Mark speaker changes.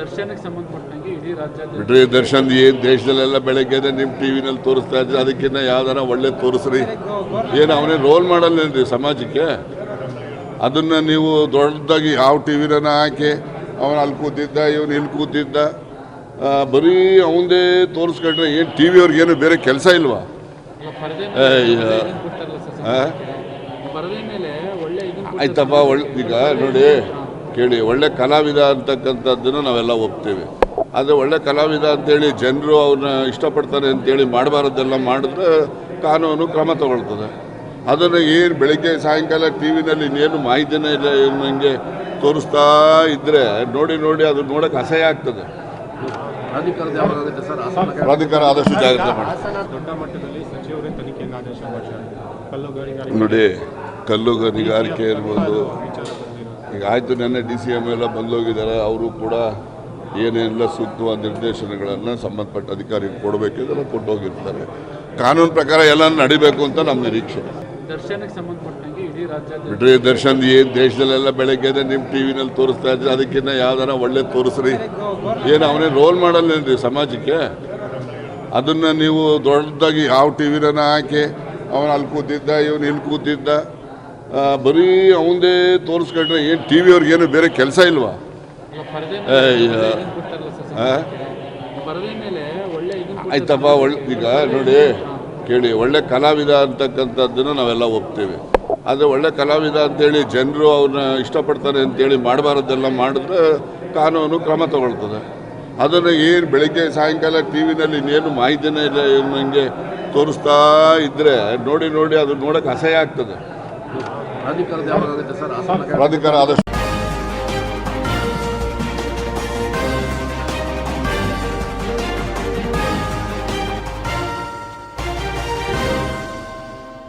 Speaker 1: ದರ್ಶನಕ್ಕೆ ಸಂಬಂಧಪಟ್ಟಂಗೆ ಇಡೀ ರಾಜ್ಯಾದ್ಯಂತ
Speaker 2: ಬಿಡ್ರಿ ದರ್ಶನ್ ಏನ್ ದೇಶದಲ್ಲೆಲ್ಲ ಬೆಳಗ್ಗೆನೆ ನಿಮ್ಮ ಟಿವಿನಲ್ಲಿ ತೋರಿಸ್ತಾ ಇದ್ರೆ ಅದಕ್ಕಿಂತ ಯಾವ್ದಾರ ಒಳ್ಳೆ ತೋರಿಸ್ರಿ. ಏನು ಅವನೇ ರೋಲ್ ಮಾಡಲ್ಲೇನ್ರಿ ಸಮಾಜಕ್ಕೆ? ಅದನ್ನ ನೀವು ದೊಡ್ಡದಾಗಿ ಯಾವ ಟಿ ವಿನ ಹಾಕಿ ಅವನು ಅಲ್ಲಿ ಕೂತಿದ್ದ ಇವನು ಇಲ್ಲಿ ಕೂತಿದ್ದ ಬರೀ ಅವಂದೇ ತೋರಿಸ್ಕೊಂಡ್ರೆ ಏನು ಟಿವಿ ವಿಯವ್ರಿಗೆ ಏನು ಬೇರೆ ಕೆಲಸ ಇಲ್ವಾ? ಆಯ್ತಪ್ಪ ಒಳ್ಳೆ ಈಗ ನೋಡಿ. ಕೇಳಿ ಒಳ್ಳೆ ಕಲಾವಿದ ಅಂತಕ್ಕಂಥದ್ದನ್ನು ನಾವೆಲ್ಲ ಒಪ್ತೇವೆ. ಆದರೆ ಒಳ್ಳೆ ಕಲಾವಿದ ಅಂತೇಳಿ ಜನರು ಅವ್ರನ್ನ ಇಷ್ಟಪಡ್ತಾರೆ ಅಂತೇಳಿ ಮಾಡಬಾರದೆಲ್ಲ ಮಾಡಿದ್ರೆ ಕಾನೂನು ಕ್ರಮ ತಗೊಳ್ತದೆ. ಅದನ್ನು ಏನು ಬೆಳಿಗ್ಗೆ ಸಾಯಂಕಾಲ ಟಿ ವಿನಲ್ಲಿ ಇನ್ನೇನು ಮಾಹಿತಿನೇ ಇಲ್ಲ ಏನು ನನಗೆ ತೋರಿಸ್ತಾ ಇದ್ದರೆ ನೋಡಿ ನೋಡಿ ಅದು ನೋಡೋಕೆ ಅಸಹ್ಯ ಆಗ್ತದೆ.
Speaker 3: ಅಧಿಕಾರ
Speaker 2: ಪ್ರಾಧಿಕಾರ ಆದಷ್ಟು ಜಾಗ್ರತೆ ಮಾಡಿ.
Speaker 4: ದೊಡ್ಡ ಮಟ್ಟದಲ್ಲಿ ಸಚಿವರೇ ತನಿಖೆಯನ್ನು ಆದೇಶ ಮಾಡಿದ್ದಾರೆ. ಕಲ್ಲುಗಣಿಗಾರಿಕೆ
Speaker 2: ನೋಡಿ ಕಲ್ಲು ಗಣಿಗಾರಿಕೆ ಇರ್ಬೋದು. ಈಗ ಆಯಿತು ನೆನ್ನೆ ಡಿ ಸಿ ಎಂ ಎಲ್ಲ ಬಂದೋಗಿದ್ದಾರೆ. ಅವರು ಕೂಡ ಏನೆಲ್ಲ ಸುತ್ತುವ ನಿರ್ದೇಶನಗಳನ್ನು ಸಂಬಂಧಪಟ್ಟ ಅಧಿಕಾರಿಗೆ ಕೊಡಬೇಕಿದ್ರೆ ಕೊಟ್ಟೋಗಿರ್ತಾರೆ. ಕಾನೂನು ಪ್ರಕಾರ ಎಲ್ಲ ನಡಿಬೇಕು ಅಂತ ನಮ್ಮ ನಿರೀಕ್ಷೆ. ಬಿಡ್ರಿ ದರ್ಶನ್ ಏನು ದೇಶದಲ್ಲೆಲ್ಲ ಬೆಳಗ್ಗೆನೆ ನಿಮ್ಮ ಟಿ ವಿನಲ್ಲಿ ತೋರಿಸ್ತಾ ಇದ್ರೆ ಅದಕ್ಕಿಂತ ಯಾವ್ದಾರ ಒಳ್ಳೆ ತೋರಿಸ್ರಿ. ಏನು ಅವನೇ ರೋಲ್ ಮಾಡಲ್ಲೇನ್ರಿ ಸಮಾಜಕ್ಕೆ? ಅದನ್ನ ನೀವು ದೊಡ್ಡದಾಗಿ ಯಾವ ಟಿ ವಿನ ಹಾಕಿ ಅವನು ಅಲ್ಲಿ ಕೂತಿದ್ದ ಇವನು ಇಲ್ಲಿ ಕೂತಿದ್ದ. ಬರೀ ಅವಂದೇ ತೋರಿಸ್ಕೊಂಡ್ರೆ ಏನು ಟಿ ವಿಯವ್ರಿಗೆ ಏನು ಬೇರೆ ಕೆಲಸ ಇಲ್ವಾ? ಆಯ್ತಪ್ಪ ಒಳ್ಳೆ ಈಗ ನೋಡಿ ಕೇಳಿ ಒಳ್ಳೆ ಕಲಾವಿದ ಅಂತಕ್ಕಂಥದ್ದನ್ನು ನಾವೆಲ್ಲ ಒಪ್ತೇವೆ. ಆದರೆ ಒಳ್ಳೆ ಕಲಾವಿದ ಅಂತೇಳಿ ಜನರು ಅವ್ರನ್ನ ಇಷ್ಟಪಡ್ತಾರೆ ಅಂತೇಳಿ ಮಾಡಬಾರ್ದೆಲ್ಲ ಮಾಡಿದ್ರೆ ಕಾನೂನು ಕ್ರಮ ತಗೊಳ್ತದೆ. ಅದನ್ನು ಏನು ಬೆಳಗ್ಗೆ ಸಾಯಂಕಾಲ ಟಿ ವಿನಲ್ಲಿ ಇನ್ನೇನು ಮಾಹಿತಿನೇ ಇಲ್ಲ ಏನು ನನಗೆ ತೋರಿಸ್ತಾ ಇದ್ದರೆ ನೋಡಿ ನೋಡಿ ಅದು ನೋಡೋಕೆ ಅಸಹ್ಯ ಆಗ್ತದೆ.
Speaker 3: ಪ್ರಾಧಿಕಾರದ ಯಾವಾಗ ಆಗುತ್ತೆ ಸರ್ ಹಾಸನ
Speaker 2: ಪ್ರಾಧಿಕಾರ ಆದಷ್ಟು